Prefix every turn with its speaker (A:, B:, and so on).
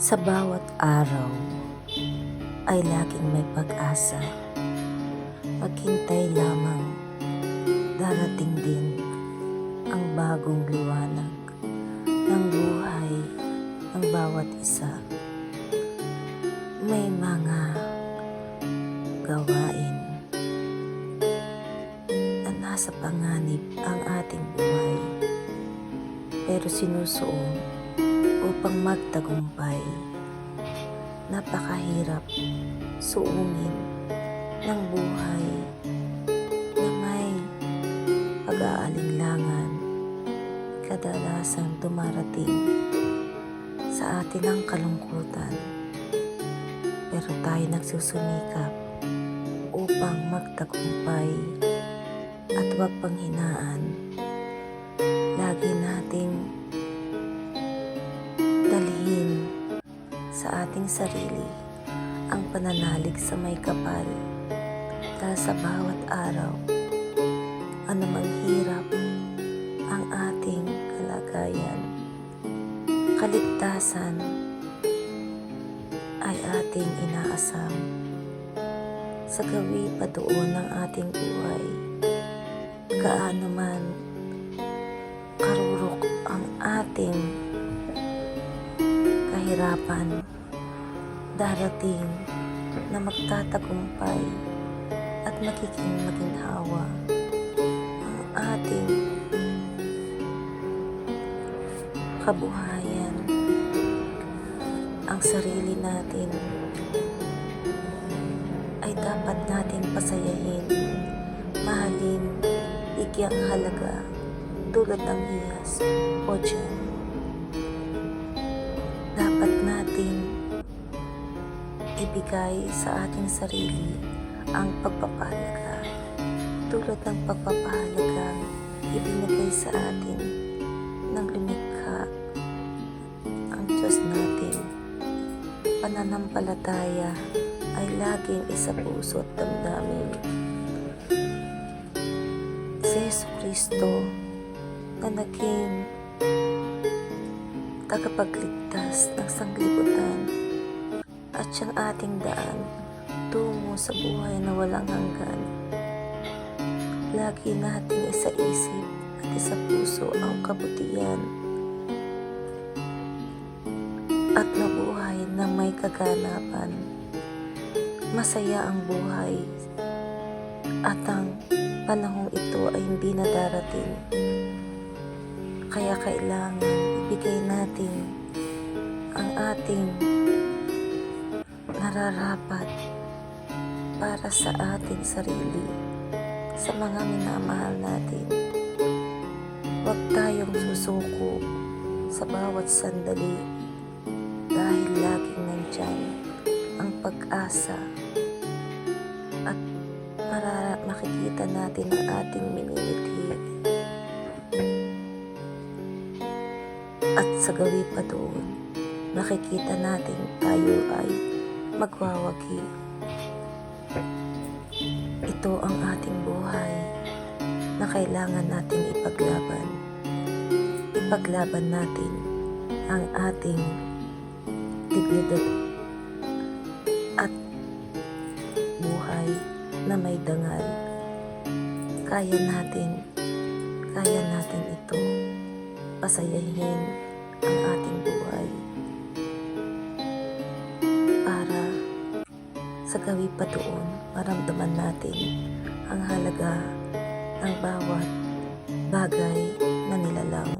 A: Sa bawat araw ay laging may pag-asa. Maghintay lamang, darating din ang bagong liwanag ng buhay ng bawat isa. May mga gawain na nasa panganib ang ating buhay pero sinusuong upang magtagumpay. Napakahirap suungin ng buhay na may pag-aalinlangan. Kadalasan dumarating sa atin ang kalungkutan. Pero tayo nagsusumikap upang magtagumpay at huwag panghinaan ating sarili ang pananalig sa may kapal. Dahil sa bawat araw anumang hirap ang ating kalagayan kaligtasan ay ating inaasam. Sa gawi pa doon ng ating buhay gaano man karurok ang ating kahirapan darating na magtatagumpay at magiging maginhawa ang ating kabuhayan. Ang sarili natin ay dapat natin pasayahin. Mahalin bigyang halaga tulad ng hiyas o dyan. Ibigay sa ating sarili ang pagpapahalaga tulad ng pagpapahalaga ibinigay sa atin ng lumikha ang Diyos natin. Pananampalataya ay laging isa puso at damdamin. Si Yesu Kristo na naging tagapagligtas ng sanglibutan at siyang ating daan tungo sa buhay na walang hanggan. Lagi nating isa-isip at isa puso ang kabutihan at nabuhay na may kaganapan. Masaya ang buhay at ang panahong ito ay hindi na darating. Kaya kailangan ibigay natin ang ating nararapat para sa ating sarili, sa mga minamahal natin. Huwag tayong susuko sa bawat sandali dahil laging nandyan ang pag-asa at para makikita natin ang ating minimithi. At sa gawi pa doon, makikita natin tayo ay magwawagi. Ito ang ating buhay na kailangan natin ipaglaban. Ipaglaban natin ang ating dignidad at buhay na may dangal. Kaya natin, kaya natin ito pasayahin ang ating buhay sa gawi pa doon maramdaman natin ang halaga ng bawat bagay na nilalang